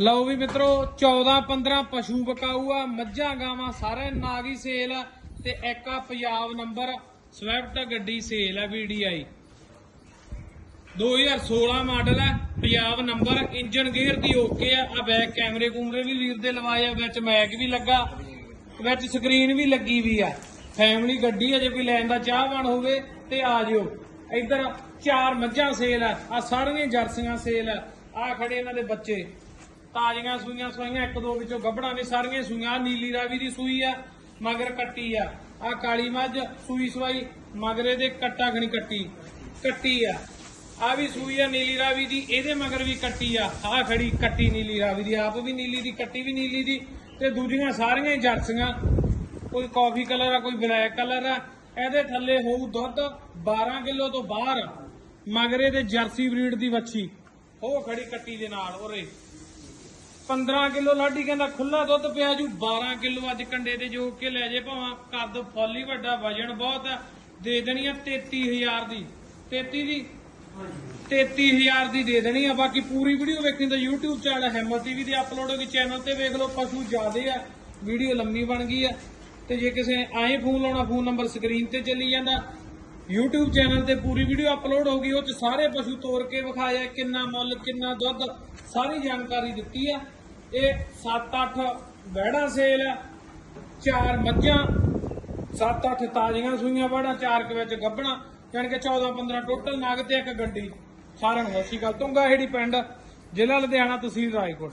ਲਓ ਵੀ ਮਿੱਤਰੋ 14 15 ਪਸ਼ੂ ਬਕਾਊ ਆ, ਮੱਝਾਂ ਗਾਵਾਂ ਸਾਰੇ ਨਾਗੀ ਸੇਲ ਆ, ਤੇ ਇੱਕ ਆ ਪੰਜਾਬ ਨੰਬਰ ਸਵਿਫਟ ਗੱਡੀ ਸੇਲ ਆ VDI 2016 ਮਾਡਲ ਹੈ ਪੰਜਾਬ ਨੰਬਰ ਇੰਜਨ ਗੇਅਰ ਦੀ ਓਕੇ ਆ ਆ ਬੈਕ ਕੈਮਰੇ ਕੂਮਰੇ ਵੀ ਵੀਰ ਦੇ ਲਵਾਏ ਆ, ਵਿੱਚ ਮੈਕ ਵੀ ਲੱਗਾ, ਵਿੱਚ ਸਕਰੀਨ ਵੀ ਲੱਗੀ ਵੀ ਆ। ਫੈਮਿਲੀ ਗੱਡੀ ਆ, ਜੇ ਕੋਈ ਲੈਣ ਦਾ ਚਾਹ ਚਾਹਵਾਨ ਹੋਵੇ, ਤੇ ਆ ਜਿਓ। ਇੱਧਰ ਚਾਰ ਮੱਝਾਂ ਸੇਲ ਆ ਆ ਸਾਰੀਆਂ ਜਰਸੀਆਂ ਸੇਲ ਆ ਆ ਖੜੇ ਇਹਨਾਂ ਦੇ ਬੱਚੇ। ਤਾਜ਼ੀਆਂ ਸੂਈਆਂ ਸਵਾਈਆਂ, ਇੱਕ ਦੋ ਵਿੱਚੋਂ ਗੱਭੜਾਂ ਨੇ ਸਾਰੀਆਂ ਸੂਈਆਂ। ਨੀਲੀ ਰਾਵੀ ਦੀ ਸੂਈ ਆ, ਮਗਰ ਕੱਟੀ ਆ। ਆ ਕਾਲੀ ਮੱਝ, ਸੂਈ ਸਵਾਈ, ਮਗਰੇ ਦੇ ਕੱਟਾ ਖਣੀ ਕੱਟੀ ਕੱਟੀ ਆ। ਆ ਵੀ ਸੂਈ ਆ, ਨੀਲੀ ਰਾਵੀ ਦੀ, ਇਹਦੇ ਮਗਰ ਵੀ ਕੱਟੀ ਆ। ਆ ਖੜੀ ਕੱਟੀ ਨੀਲੀ ਰਾਵੀ ਦੀ, ਆਪ ਵੀ ਨੀਲੀ ਦੀ, ਕੱਟੀ ਵੀ ਨੀਲੀ ਦੀ, ਤੇ ਦੂਜੀਆਂ ਸਾਰੀਆਂ ਹੀ ਜਰਸੀਆਂ ਕੋਈ ਕਾਫੀ ਕਲਰ ਆ, ਕੋਈ ਬਲੈਕ ਕਲਰ ਆ। ਇਹਦੇ ਥੱਲੇ ਹੋਊ ਦੁੱਧ 12 ਕਿਲੋ ਤੋਂ ਬਾਹਰ, ਮਗਰੇ ਦੇ ਜਰਸੀ ਬਰੀਡ ਦੀ ਵੱਛੀ। ਉਹ ਖੜੀ ਕੱਟੀ ਦੇ ਨਾਲ, ਉਰੇ। 15 ਕਿਲੋ ਲਾਡੀ ਕਹਿੰਦਾ ਖੁੱਲਾ ਦੁੱਧ ਪਿਆ ਜੂ 12 ਕਿਲੋ ਅੱਜ ਕੰਡੇ ਤੇ ਜੋ ਕੇ ਲੈ ਜੇ ਭਾਵਾਂ। ਕੱਦ ਫੁੱਲ ਹੀ ਵੱਡਾ ਵਜਨ ਬਹੁਤ ਆ, ਦੇ ਦੇਣੀ ਆ 33000 ਦੀ। 33 ਦੀ? 33000 ਦੀ ਦੇ ਦੇਣੀ ਆ। ਬਾਕੀ ਪੂਰੀ ਵੀਡੀਓ ਵੇਖਣੀ ਤਾਂ YouTube ਚੈਨਲ ਹਿੰਮਤ ਟੀਵੀ ਤੇ ਅਪਲੋਡ ਹੋਗੀ ਚੈਨਲ ਤੇ ਵੇਖ ਲਓ, ਪਸ਼ੂ ਜ਼ਿਆਦੇ ਆ, ਵੀਡੀਓ ਲੰਮੀ ਬਣ ਗਈ ਆ। ਤੇ ਜੇ ਕਿਸੇ ਨੇ ਆਏ ਫੋਨ ਲਾਉਣਾ, ਫੋਨ ਨੰਬਰ ਸਕਰੀਨ ਤੇ ਚੱਲੀ ਜਾਂਦਾ। YouTube ਚੈਨਲ ਤੇ ਪੂਰੀ ਵੀਡੀਓ ਅਪਲੋਡ ਹੋ ਗਈ, ਉਹ ਚ ਸਾਰੇ ਪਸ਼ੂ ਤੋੜ ਕੇ ਵਿਖਾਇਆ, ਕਿੰਨਾ ਮੁੱਲ, ਕਿੰਨਾ ਦੁੱਧ, ਸਾਰੀ ਜਾਣਕਾਰੀ ਦਿੱਤੀ ਆ। ਇਹ 7-8 ਬੈੜਾ ਸੇਲ ਚਾਰ ਮੱਝਾਂ 7-8 ਤਾਜ਼ੀਆਂ ਸੂਈਆਂ ਵੜਾ ਚਾਰ ਕੇ ਵਿੱਚ ਗੱਭਣਾ ਯਾਨੀ ਕਿ 14-15 ਟੋਟਲ ਨਗ ਤੇ ਇੱਕ ਗੱਡੀ। ਸਾਰਿਆਂ ਨੂੰ ਸਤਿ ਸ਼੍ਰੀ ਅਕਾਲ। ਤੁੰਗਾ ਹੇੜੀ ਪਿੰਡ, ਜ਼ਿਲ੍ਹਾ ਲੁਧਿਆਣਾ ਤਹਿਸੀਲ ਰਾਏਕੋਟ।